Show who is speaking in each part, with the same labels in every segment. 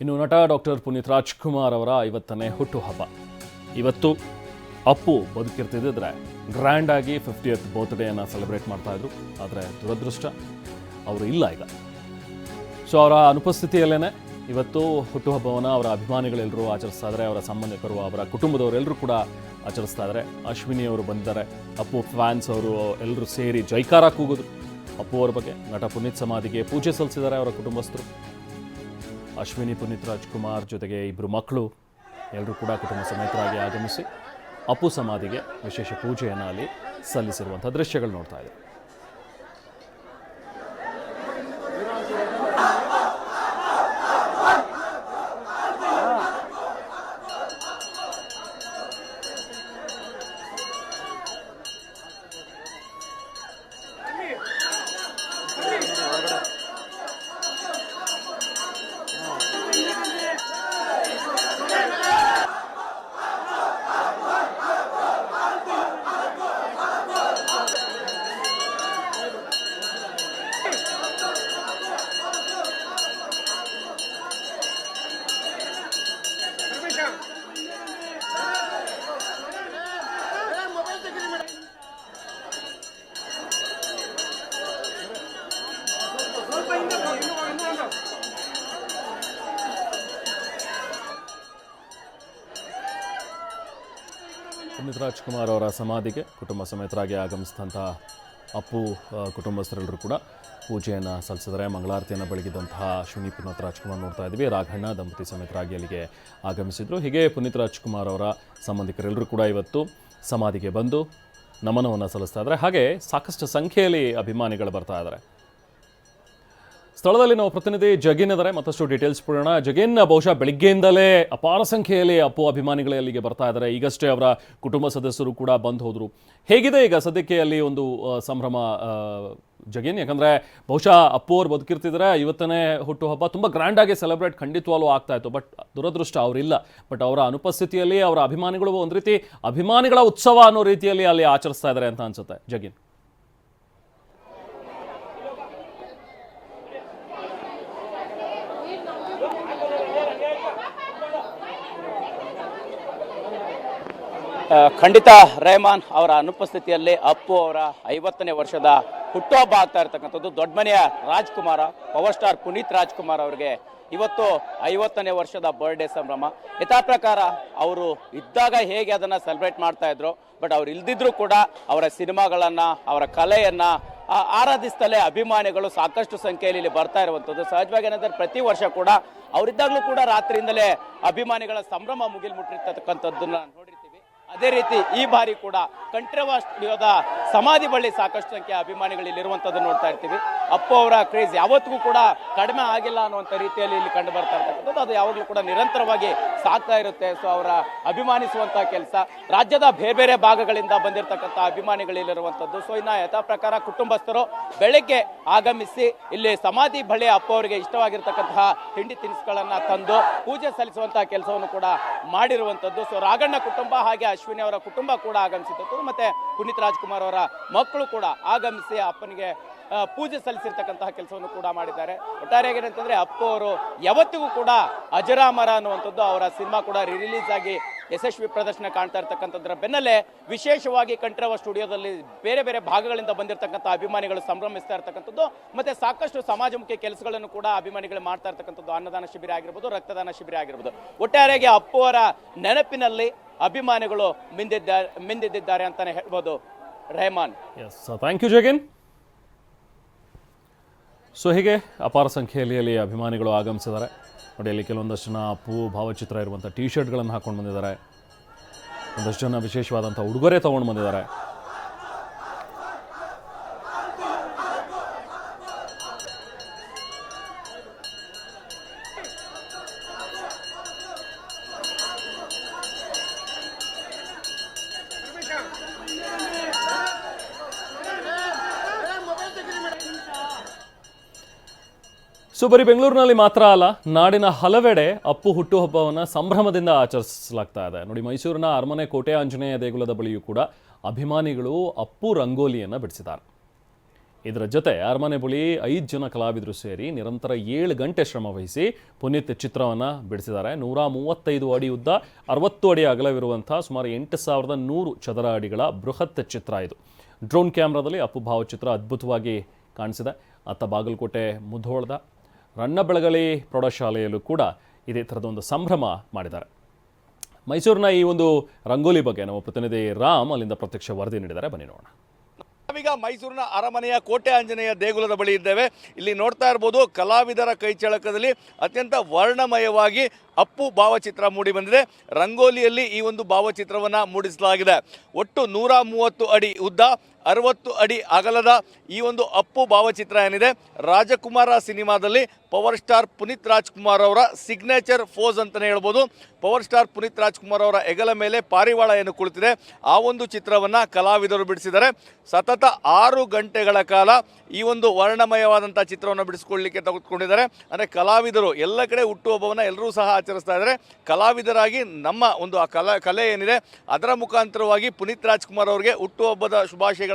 Speaker 1: ಇನ್ನು ನಟ ಡಾಕ್ಟರ್ ಪುನೀತ್ ರಾಜ್ಕುಮಾರ್ ಅವರ ಐವತ್ತನೇ ಹುಟ್ಟುಹಬ್ಬ. ಇವತ್ತು ಅಪ್ಪು ಬದುಕಿರ್ತಿದ್ದರೆ ಗ್ರ್ಯಾಂಡ್ ಆಗಿ ಫಿಫ್ಟಿಯತ್ ಬರ್ತ್ಡೇಯನ್ನು ಸೆಲೆಬ್ರೇಟ್ ಮಾಡ್ತಾ ಇದ್ರು. ಆದರೆ ದುರದೃಷ್ಟ, ಅವರು ಇಲ್ಲ ಈಗ. ಸೊ ಅವರ ಅನುಪಸ್ಥಿತಿಯಲ್ಲೇ ಇವತ್ತು ಹುಟ್ಟುಹಬ್ಬವನ್ನು ಅವರ ಅಭಿಮಾನಿಗಳೆಲ್ಲರೂ ಆಚರಿಸ್ತಾ ಇದ್ದಾರೆ ಅವರ ಸಂಬಂಧಿಕರು ಅವರ ಕುಟುಂಬದವರೆಲ್ಲರೂ ಕೂಡ ಆಚರಿಸ್ತಾ ಇದ್ದಾರೆ ಅಶ್ವಿನಿ ಅವರು ಬಂದಿದ್ದಾರೆ. ಅಪ್ಪು ಫ್ಯಾನ್ಸ್ ಅವರು ಎಲ್ಲರೂ ಸೇರಿ ಜೈಕಾರ ಕೂಗಿದ್ರು. ಅಪ್ಪು ಅವರ ಬಗ್ಗೆ ನಟ ಪುನೀತ್ ಸಮಾಧಿಗೆ ಪೂಜೆ ಸಲ್ಲಿಸಿದ್ದಾರೆ ಅವರ ಕುಟುಂಬಸ್ಥರು. ಅಶ್ವಿನಿ ಪುನೀತ್ ರಾಜ್ಕುಮಾರ್ ಜೊತೆಗೆ ಇಬ್ಬರು ಮಕ್ಕಳು ಎಲ್ಲರೂ ಕೂಡ ಕುಟುಂಬ ಸಮೇತರಾಗಿ ಆಗಮಿಸಿ ಅಪ್ಪು ಸಮಾಧಿಗೆ ವಿಶೇಷ ಪೂಜೆಯನ್ನು ಅಲ್ಲಿ ಸಲ್ಲಿಸಿರುವಂಥ ದೃಶ್ಯಗಳು ನೋಡ್ತಾ ಇದ್ದಾರೆ ಪುನೀತ್ ರಾಜ್ಕುಮಾರ್ ಅವರ ಸಮಾಧಿಗೆ ಕುಟುಂಬ ಸಮೇತರಾಗಿ ಆಗಮಿಸಿದಂತಹ ಅಪ್ಪು ಕುಟುಂಬಸ್ಥರೆಲ್ಲರೂ ಕೂಡ ಪೂಜೆಯನ್ನು ಸಲ್ಲಿಸಿದರೆ, ಮಂಗಳಾರತಿಯನ್ನು ಬೆಳಗಿದಂತಹ ಅಶ್ವಿನಿ ಪುನೀತ್ ರಾಜ್ಕುಮಾರ್ ನೋಡ್ತಾ ಇದ್ವಿ. ರಾಘಣ್ಣ, ದಂಪತಿ ಸಮೇತರಾಗಿ ಅಲ್ಲಿಗೆ ಆಗಮಿಸಿದರು. ಹೀಗೆ ಪುನೀತ್ ರಾಜ್ಕುಮಾರ್ ಅವರ ಸಂಬಂಧಿಕರೆಲ್ಲರೂ ಕೂಡ ಇವತ್ತು ಸಮಾಧಿಗೆ ಬಂದು ನಮನವನ್ನು ಸಲ್ಲಿಸ್ತಾ ಇದ್ದಾರೆ. ಹಾಗೆ ಸಾಕಷ್ಟು ಸಂಖ್ಯೆಯಲ್ಲಿ ಅಭಿಮಾನಿಗಳು ಬರ್ತಾ ಇದ್ದಾರೆ. ಸ್ಥಳದಲ್ಲಿ ನಾವು ಪ್ರತಿನಿಧಿ ಜಗೀನ್ ಇದ್ದಾರೆ ಮತ್ತಷ್ಟು ಡೀಟೇಲ್ಸ್ ಕೊಡೋಣ. ಜಗಿನ್, ಬಹುಶಃ ಬೆಳಿಗ್ಗೆಯಿಂದಲೇ ಅಪಾರ ಸಂಖ್ಯೆಯಲ್ಲಿ ಅಪ್ಪು ಅಭಿಮಾನಿಗಳೇ ಅಲ್ಲಿಗೆ ಬರ್ತಾ ಇದ್ದಾರೆ ಈಗಷ್ಟೇ ಅವರ ಕುಟುಂಬ ಸದಸ್ಯರು ಕೂಡ ಬಂದು ಹೋದರು ಹೇಗಿದೆ ಈಗ ಸದ್ಯಕ್ಕೆ ಅಲ್ಲಿ ಒಂದು ಸಂಭ್ರಮ ಜಗೀನ್? ಯಾಕಂದ್ರೆ ಬಹುಶಃ ಅಪ್ಪು ಅವ್ರು ಬದುಕಿರ್ತಿದ್ರೆ. ಇವತ್ತನೇ ಹುಟ್ಟುಹಬ್ಬ. ತುಂಬ ಗ್ರ್ಯಾಂಡಾಗಿ ಸೆಲೆಬ್ರೇಟ್ ಖಂಡಿತವಾಗ್ಲೂ ಆಗ್ತಾ ಇತ್ತು. ಬಟ್ ದುರದೃಷ್ಟ ಅವರಿಲ್ಲ. ಬಟ್ ಅವರ ಅನುಪಸ್ಥಿತಿಯಲ್ಲಿ ಅವರ ಅಭಿಮಾನಿಗಳು ಒಂದು ರೀತಿ ಅಭಿಮಾನಿಗಳ ಉತ್ಸವ ಅನ್ನೋ ರೀತಿಯಲ್ಲಿ ಅಲ್ಲಿ ಆಚರಿಸ್ತಾ ಇದ್ದಾರೆ ಅಂತ ಅನ್ಸುತ್ತೆ. ಜಗಿನ್.
Speaker 2: ಖಂಡಿತ ರೆಹಮಾನ್ ಅವರ ಅನುಪಸ್ಥಿತಿಯಲ್ಲಿ ಅಪ್ಪು ಅವರ ಐವತ್ತನೇ ವರ್ಷದ ಹುಟ್ಟುಹಬ್ಬ ಆಗ್ತಾ ಇರತಕ್ಕಂಥದ್ದು. ದೊಡ್ಡಮನೆಯ ರಾಜ್ಕುಮಾರ, ಪವರ್ ಸ್ಟಾರ್ ಪುನೀತ್ ರಾಜ್ಕುಮಾರ್ ಅವರಿಗೆ ಇವತ್ತು ಐವತ್ತನೇ ವರ್ಷದ ಬರ್ಡೇ ಸಂಭ್ರಮ. ಯಥಾ ಪ್ರಕಾರ ಅವರು ಇದ್ದಾಗ ಹೇಗೆ ಅದನ್ನು ಸೆಲೆಬ್ರೇಟ್ ಮಾಡ್ತಾ ಇದ್ರು ಬಟ್ ಅವ್ರು ಇಲ್ದಿದ್ರು ಕೂಡ ಅವರ ಸಿನಿಮಾಗಳನ್ನು, ಅವರ ಕಲೆಯನ್ನು ಆರಾಧಿಸ್ತಲೇ ಅಭಿಮಾನಿಗಳು ಸಾಕಷ್ಟು ಸಂಖ್ಯೆಯಲ್ಲಿ ಇಲ್ಲಿ ಬರ್ತಾ ಇರುವಂಥದ್ದು. ಸಹಜವಾಗಿ ಏನಂದ್ರೆ ಪ್ರತಿ ವರ್ಷ ಕೂಡ ಅವರಿದ್ದಾಗಲೂ ಕೂಡ ರಾತ್ರಿಯಿಂದಲೇ ಅಭಿಮಾನಿಗಳ ಸಂಭ್ರಮ ಮುಗಿಲ್ ಮುಟ್ಟಿರ್ತಕ್ಕಂಥದ್ದನ್ನು ನೋಡಿರ್ತೀವಿ ಅದೇ ರೀತಿ ಈ ಬಾರಿ ಕೂಡ ಕಂಠ್ರವ ಸ್ಟುಡಿಯೋದ ಸಮಾಧಿ ಬಳಿ ಸಾಕಷ್ಟು ಸಂಖ್ಯೆಯ ಅಭಿಮಾನಿಗಳು ಇಲ್ಲಿರುವಂಥದ್ದು ನೋಡ್ತಾ ಇರ್ತೀವಿ. ಅಪ್ಪು ಅವರ ಕ್ರೇಜ್ ಯಾವತ್ತಿಗೂ ಕೂಡ ಕಡಿಮೆ ಆಗಿಲ್ಲ ಅನ್ನುವಂಥ ರೀತಿಯಲ್ಲಿ ಇಲ್ಲಿ ಕಂಡು ಬರ್ತಾ ಇರ್ತಕ್ಕಂಥದ್ದು. ಅದು ಯಾವಾಗಲೂ ಕೂಡ ನಿರಂತರವಾಗಿ ಸಾಗ್ತಾ ಇರುತ್ತೆ. ಸೊ ಅವರ ಅಭಿಮಾನಿಸುವಂಥ ಕೆಲಸ. ರಾಜ್ಯದ ಬೇರೆ ಬೇರೆ ಭಾಗಗಳಿಂದ ಬಂದಿರತಕ್ಕಂಥ ಅಭಿಮಾನಿಗಳು ಇಲ್ಲಿರುವಂಥದ್ದು ಸೊ ಇನ್ನು ಯಥಾ ಪ್ರಕಾರ ಕುಟುಂಬಸ್ಥರು ಬೆಳಗ್ಗೆ ಆಗಮಿಸಿ ಇಲ್ಲಿ ಸಮಾಧಿ ಬಳಿ ಅಪ್ಪು ಅವರಿಗೆ ಇಷ್ಟವಾಗಿರ್ತಕ್ಕಂತಹ ತಿಂಡಿ ತಿನಿಸುಗಳನ್ನು ತಂದು ಪೂಜೆ ಸಲ್ಲಿಸುವಂತಹ ಕೆಲಸವನ್ನು ಕೂಡ ಮಾಡಿರುವಂಥದ್ದು ಸೊ ರಾಗಣ್ಣ ಕುಟುಂಬ ಹಾಗೆ ಅಶ್ವಿನಿ ಅವರ ಕುಟುಂಬ ಕೂಡ ಆಗಮಿಸಿದ್ದು ಮತ್ತೆ ಪುನೀತ್ ರಾಜ್ಕುಮಾರ್ ಅವರ ಮಕ್ಕಳು ಕೂಡ ಆಗಮಿಸಿ ಅಪ್ಪನಿಗೆ ಪೂಜೆ ಸಲ್ಲಿಸಿರ್ತಕ್ಕಂತಹ ಕೆಲಸವನ್ನು ಕೂಡ ಮಾಡಿದ್ದಾರೆ. ಒಟ್ಟಾರೆಯಾಗಿ ಏನಂತಂದ್ರೆ, ಅಪ್ಪು ಅವರು ಯಾವತ್ತಿಗೂ ಕೂಡ ಅಜರಾಮರ ಅನ್ನುವಂಥದ್ದು ಅವರ ಸಿನಿಮಾ ಕೂಡ ರಿಲೀಸ್ ಆಗಿ ಯಶಸ್ವಿ ಪ್ರದರ್ಶನ ಕಾಣ್ತಾ ಇರ್ತಕ್ಕಂಥದ್ರ ಬೆನ್ನಲ್ಲೇ ವಿಶೇಷವಾಗಿ ಕಂಠರವ ಸ್ಟುಡಿಯೋದಲ್ಲಿ ಬೇರೆ ಬೇರೆ ಭಾಗಗಳಿಂದ ಬಂದಿರತಕ್ಕಂಥ ಅಭಿಮಾನಿಗಳು ಸಂಭ್ರಮಿಸ್ತಾ ಇರ್ತಕ್ಕಂಥದ್ದು, ಮತ್ತೆ ಸಾಕಷ್ಟು ಸಮಾಜಮುಖಿ ಕೆಲಸಗಳನ್ನು ಕೂಡ ಅಭಿಮಾನಿಗಳು ಮಾಡ್ತಾ ಇರ್ತಕ್ಕಂಥದ್ದು, ಅನ್ನದಾನ ಶಿಬಿರ ಆಗಿರ್ಬೋದು, ರಕ್ತದಾನ ಶಿಬಿರ ಆಗಿರ್ಬೋದು. ಒಟ್ಟಾರೆಯಾಗಿ ಅಪ್ಪುವರ ನೆನಪಿನಲ್ಲಿ ಅಭಿಮಾನಿಗಳು ಮಿಂದಿದ್ದ ಮಿಂದಿದ್ದಾರೆ ಅಂತಾನೆ ಹೇಳ್ಬೋದು Rehman.
Speaker 1: Thank you Jagan so ಹೀಗೆ ಅಪಾರ ಸಂಖ್ಯೆಯಲ್ಲಿ ಅಭಿಮಾನಿಗಳು ಆಗಮಿಸಿದ್ದಾರೆ. ನೋಡಿ ಅಲ್ಲಿ ಕೆಲವೊಂದಷ್ಟು ಜನ ಅಪ್ಪು ಭಾವಚಿತ್ರ ಇರುವಂಥ ಟಿ ಶರ್ಟ್ಗಳನ್ನು ಹಾಕ್ಕೊಂಡು ಬಂದಿದ್ದಾರೆ. ಒಂದಷ್ಟು ಜನ ವಿಶೇಷವಾದಂಥ ಉಡುಗೊರೆ ತೊಗೊಂಡು ಬಂದಿದ್ದಾರೆ. ಸೊ ಬರೀ ಬೆಂಗಳೂರಿನಲ್ಲಿ ಮಾತ್ರ ಅಲ್ಲ, ನಾಡಿನ ಹಲವೆಡೆ ಅಪ್ಪು ಹುಟ್ಟುಹಬ್ಬವನ್ನು ಸಂಭ್ರಮದಿಂದ ಆಚರಿಸಲಾಗ್ತಾ ಇದೆ. ನೋಡಿ, ಮೈಸೂರಿನ ಅರಮನೆ ಕೋಟೆ ಆಂಜನೇಯ ದೇಗುಲದ ಬಳಿಯೂ ಕೂಡ ಅಭಿಮಾನಿಗಳು ಅಪ್ಪು ರಂಗೋಲಿಯನ್ನು ಬಿಡಿಸಿದ್ದಾರೆ. ಇದರ ಜೊತೆ ಅರಮನೆ ಬಳಿ ಐದು ಜನ ಕಲಾವಿದರು ಸೇರಿ ನಿರಂತರ ಏಳು ಗಂಟೆ ಶ್ರಮ ವಹಿಸಿ ಪುನೀತ್ ಚಿತ್ರವನ್ನು ಬಿಡಿಸಿದ್ದಾರೆ. ನೂರ ಮೂವತ್ತೈದು ಅಡಿ ಉದ್ದ, ಅರವತ್ತು ಅಡಿ ಅಗಲವಿರುವಂಥ ಸುಮಾರು ಎಂಟು ಸಾವಿರದ ನೂರು ಚದರ ಅಡಿಗಳ ಬೃಹತ್ ಚಿತ್ರ ಇದು. ಡ್ರೋನ್ ಕ್ಯಾಮ್ರಾದಲ್ಲಿ ಅಪ್ಪು ಭಾವಚಿತ್ರ ಅದ್ಭುತವಾಗಿ ಕಾಣಿಸಿದೆ. ಅತ್ತ ಬಾಗಲಕೋಟೆ ಮುಧೋಳದ ರಣ್ಣ ಬೆಳಗಲಿ ಪ್ರೌಢಶಾಲೆಯಲ್ಲೂ ಕೂಡ ಇದೇ ಥರದೊಂದು ಸಂಭ್ರಮ ಮಾಡಿದ್ದಾರೆ. ಮೈಸೂರಿನ ಈ ಒಂದು ರಂಗೋಲಿ ಬಗ್ಗೆ ನಮ್ಮ ಪ್ರತಿನಿಧಿ ರಾಮ್ ಅಲ್ಲಿಂದ ಪ್ರತ್ಯಕ್ಷ ವರದಿ ನೀಡಿದ್ದಾರೆ. ಬನ್ನಿ ನೋಡೋಣ.
Speaker 3: ನಾವೀಗ ಮೈಸೂರಿನ ಅರಮನೆಯ ಕೋಟೆ ಆಂಜನೇಯ ದೇಗುಲದ ಬಳಿ ಇದ್ದೇವೆ. ಇಲ್ಲಿ ನೋಡ್ತಾ ಇರ್ಬೋದು ಕಲಾವಿದರ ಕೈಚಳಕದಲ್ಲಿ ಅತ್ಯಂತ ವರ್ಣಮಯವಾಗಿ ಅಪ್ಪು ಭಾವಚಿತ್ರ ಮೂಡಿ ಬಂದಿದೆ. ರಂಗೋಲಿಯಲ್ಲಿ ಈ ಒಂದು ಭಾವಚಿತ್ರವನ್ನು ಮೂಡಿಸಲಾಗಿದೆ. ಒಟ್ಟು ನೂರ ಮೂವತ್ತು ಅಡಿ ಉದ್ದ ಅರವತ್ತು ಅಡಿ ಅಗಲದ ಈ ಒಂದು ಅಪ್ಪು ಭಾವಚಿತ್ರ ಏನಿದೆ? ರಾಜಕುಮಾರ ಸಿನಿಮಾದಲ್ಲಿ ಪವರ್ ಸ್ಟಾರ್ ಪುನೀತ್ ರಾಜ್ಕುಮಾರ್ ಅವರ ಸಿಗ್ನೇಚರ್ ಫೋಸ್ ಅಂತಲೇ ಹೇಳ್ಬೋದು. ಪವರ್ ಸ್ಟಾರ್ ಪುನೀತ್ ರಾಜ್ಕುಮಾರ್ ಅವರ ಹೆಗಲ ಮೇಲೆ ಪಾರಿವಾಳ ಏನು ಕುಳಿತಿದೆ? ಆ ಒಂದು ಚಿತ್ರವನ್ನು ಕಲಾವಿದರು ಬಿಡಿಸಿದ್ದಾರೆ. ಸತತ ಆರು ಗಂಟೆಗಳ ಕಾಲ ಈ ಒಂದು ವರ್ಣಮಯವಾದಂಥ ಚಿತ್ರವನ್ನು ಬಿಡಿಸ್ಕೊಳ್ಳಿಕ್ಕೆ ತೆಗೆದುಕೊಂಡಿದ್ದಾರೆ. ಅಂದರೆ ಕಲಾವಿದರು ಎಲ್ಲ ಕಡೆ ಹುಟ್ಟುಹಬ್ಬವನ್ನು ಎಲ್ಲರೂ ಸಹ ಆಚರಿಸ್ತಾ ಇದ್ದಾರೆ. ಕಲಾವಿದರಾಗಿ ನಮ್ಮ ಒಂದು ಆ ಕಲಾ ಏನಿದೆ? ಅದರ ಮುಖಾಂತರವಾಗಿ ಪುನೀತ್ ರಾಜ್ಕುಮಾರ್ ಅವರಿಗೆ ಹುಟ್ಟುಹಬ್ಬದ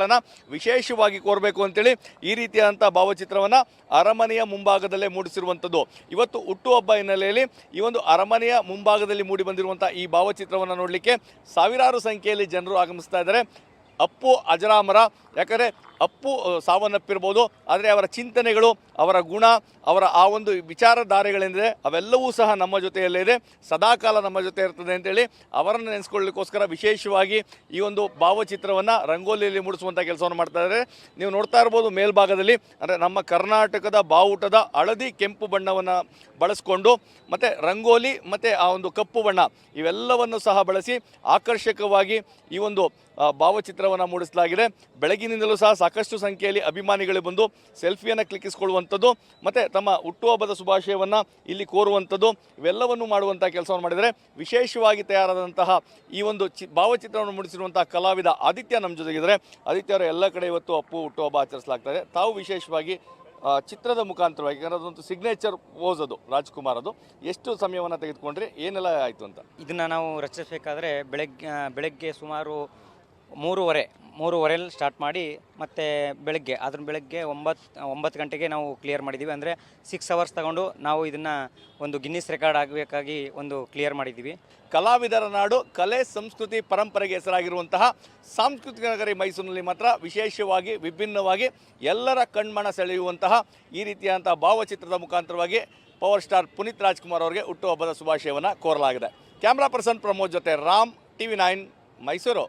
Speaker 3: ಶುಭಾಶಯಗಳನ್ನು ವಿಶೇಷವಾಗಿ ಕೋರಬೇಕು ಅಂತೇಳಿ ಈ ರೀತಿಯಾದಂಥ ಭಾವಚಿತ್ರವನ್ನು ಅರಮನೆಯ ಮುಂಭಾಗದಲ್ಲೇ ಮೂಡಿಸಿರುವಂಥದ್ದು ಇವತ್ತು ಹುಟ್ಟುಹಬ್ಬ ಹಿನ್ನೆಲೆಯಲ್ಲಿ ಈ ಒಂದು ಅರಮನೆಯ ಮುಂಭಾಗದಲ್ಲಿ ಮೂಡಿ ಬಂದಿರುವಂಥ ಈ ಭಾವಚಿತ್ರವನ್ನು ನೋಡಲಿಕ್ಕೆ ಸಾವಿರಾರು ಸಂಖ್ಯೆಯಲ್ಲಿ ಜನರು ಆಗಮಿಸ್ತಾ ಇದ್ದಾರೆ. ಅಪ್ಪು ಅಜರಾಮರ, ಯಾಕಂದರೆ ಅಪ್ಪು ಸಾವನ್ನಪ್ಪಿರ್ಬೋದು ಆದರೆ ಅವರ ಚಿಂತನೆಗಳು, ಅವರ ಗುಣ, ಅವರ ಆ ಒಂದು ವಿಚಾರಧಾರೆಗಳೆಂದರೆ ಅವೆಲ್ಲವೂ ಸಹ ನಮ್ಮ ಜೊತೆಯಲ್ಲೇ ಇದೆ. ಸದಾಕಾಲ ನಮ್ಮ ಜೊತೆ ಇರ್ತದೆ ಅಂತೇಳಿ ಅವರನ್ನು ನೆನೆಸ್ಕೊಳ್ಳಿಕ್ಕೋಸ್ಕರ ವಿಶೇಷವಾಗಿ ಈ ಒಂದು ಭಾವಚಿತ್ರವನ್ನು ರಂಗೋಲಿಯಲ್ಲಿ ಮೂಡಿಸುವಂಥ ಕೆಲಸವನ್ನು ಮಾಡ್ತಾ ಇದ್ದಾರೆ. ನೀವು ನೋಡ್ತಾ ಇರ್ಬೋದು ಮೇಲ್ಭಾಗದಲ್ಲಿ, ಅಂದರೆ ನಮ್ಮ ಕರ್ನಾಟಕದ ಬಾವುಟದ ಹಳದಿ ಕೆಂಪು ಬಣ್ಣವನ್ನು ಬಳಸ್ಕೊಂಡು ಮತ್ತು ರಂಗೋಲಿ ಮತ್ತು ಆ ಒಂದು ಕಪ್ಪು ಬಣ್ಣ ಇವೆಲ್ಲವನ್ನು ಸಹ ಬಳಸಿ ಆಕರ್ಷಕವಾಗಿ ಈ ಒಂದು ಭಾವಚಿತ್ರವನ್ನು ಮೂಡಿಸಲಾಗಿದೆ. ಬೆಳಗಿನಿಂದಲೂ ಸಹ ಸಾಕಷ್ಟು ಸಂಖ್ಯೆಯಲ್ಲಿ ಅಭಿಮಾನಿಗಳು ಬಂದು ಸೆಲ್ಫಿಯನ್ನು ಕ್ಲಿಕ್ಕಿಸ್ಕೊಳ್ಳುವಂಥದ್ದು, ಮತ್ತು ತಮ್ಮ ಹುಟ್ಟುಹಬ್ಬದ ಶುಭಾಶಯವನ್ನು ಇಲ್ಲಿ ಕೋರುವಂಥದ್ದು, ಇವೆಲ್ಲವನ್ನು ಮಾಡುವಂಥ ಕೆಲಸವನ್ನು ಮಾಡಿದರೆ ವಿಶೇಷವಾಗಿ ತಯಾರಾದಂತಹ ಈ ಒಂದು ಚಿ, ಭಾವಚಿತ್ರವನ್ನು ಮೂಡಿಸಿರುವಂತಹ ಕಲಾವಿದ ಆದಿತ್ಯ ನಮ್ಮ ಜೊತೆಗಿದ್ದಾರೆ. ಆದಿತ್ಯ ಅವರ ಎಲ್ಲ ಕಡೆ ಇವತ್ತು ಅಪ್ಪು, ಹುಟ್ಟುಹಬ್ಬ ಆಚರಿಸಲಾಗ್ತದೆ ತಾವು ವಿಶೇಷವಾಗಿ ಚಿತ್ರದ ಮುಖಾಂತರವಾಗಿ, ಯಾಕಂದರೆ ಅದೊಂದು ಸಿಗ್ನೇಚರ್ ಪೋಸ್ ಅದು, ರಾಜ್ಕುಮಾರ್ ಅದು. ಎಷ್ಟು ಸಮಯವನ್ನು ತೆಗೆದುಕೊಂಡ್ರೆ? ಏನೆಲ್ಲ ಆಯಿತು ಅಂತ?
Speaker 4: ಇದನ್ನು ನಾವು ರಚಿಸಬೇಕಾದ್ರೆ ಬೆಳಗ್ಗೆ ಬೆಳಗ್ಗೆ ಸುಮಾರು ಮೂರುವರೆ ಮೂರುವರೆಯಲ್ಲಿ ಸ್ಟಾರ್ಟ್ ಮಾಡಿ ಮತ್ತು ಬೆಳಗ್ಗೆ, ಅದ್ರ ಬೆಳಗ್ಗೆ ಒಂಬತ್ತು ಒಂಬತ್ತು ಗಂಟೆಗೆ ನಾವು ಕ್ಲಿಯರ್ ಮಾಡಿದ್ದೀವಿ ಅಂದರೆ ಸಿಕ್ಸ್ ಅವರ್ಸ್ ತಗೊಂಡು ನಾವು ಇದನ್ನು ಒಂದು ಗಿನ್ನಿಸ್ ರೆಕಾರ್ಡ್ ಆಗಬೇಕಾಗಿ ಒಂದು ಕ್ಲಿಯರ್ ಮಾಡಿದ್ದೀವಿ
Speaker 3: ಕಲಾವಿದರ ನಾಡು, ಕಲೆ, ಸಂಸ್ಕೃತಿ, ಪರಂಪರೆಗೆ ಹೆಸರಾಗಿರುವಂತಹ ಸಾಂಸ್ಕೃತಿಕ ನಗರಿ ಮೈಸೂರಿನಲ್ಲಿ ಮಾತ್ರ ವಿಶೇಷವಾಗಿ, ವಿಭಿನ್ನವಾಗಿ ಎಲ್ಲರ ಕಣ್ಮಣ ಸೆಳೆಯುವಂತಹ ಈ ರೀತಿಯಾದಂಥ ಭಾವಚಿತ್ರದ ಮುಖಾಂತರವಾಗಿ ಪವರ್ ಸ್ಟಾರ್ ಪುನೀತ್ ರಾಜ್ಕುಮಾರ್ ಅವರಿಗೆ ಹುಟ್ಟುಹಬ್ಬದ ಶುಭಾಶಯವನ್ನು ಕೋರಲಾಗಿದೆ. ಕ್ಯಾಮ್ರಾ ಪರ್ಸನ್ ಪ್ರಮೋದ್ ಜೊತೆ ರಾಮ್, ಟಿವಿ ನೈನ್ ಮೈಸೂರು.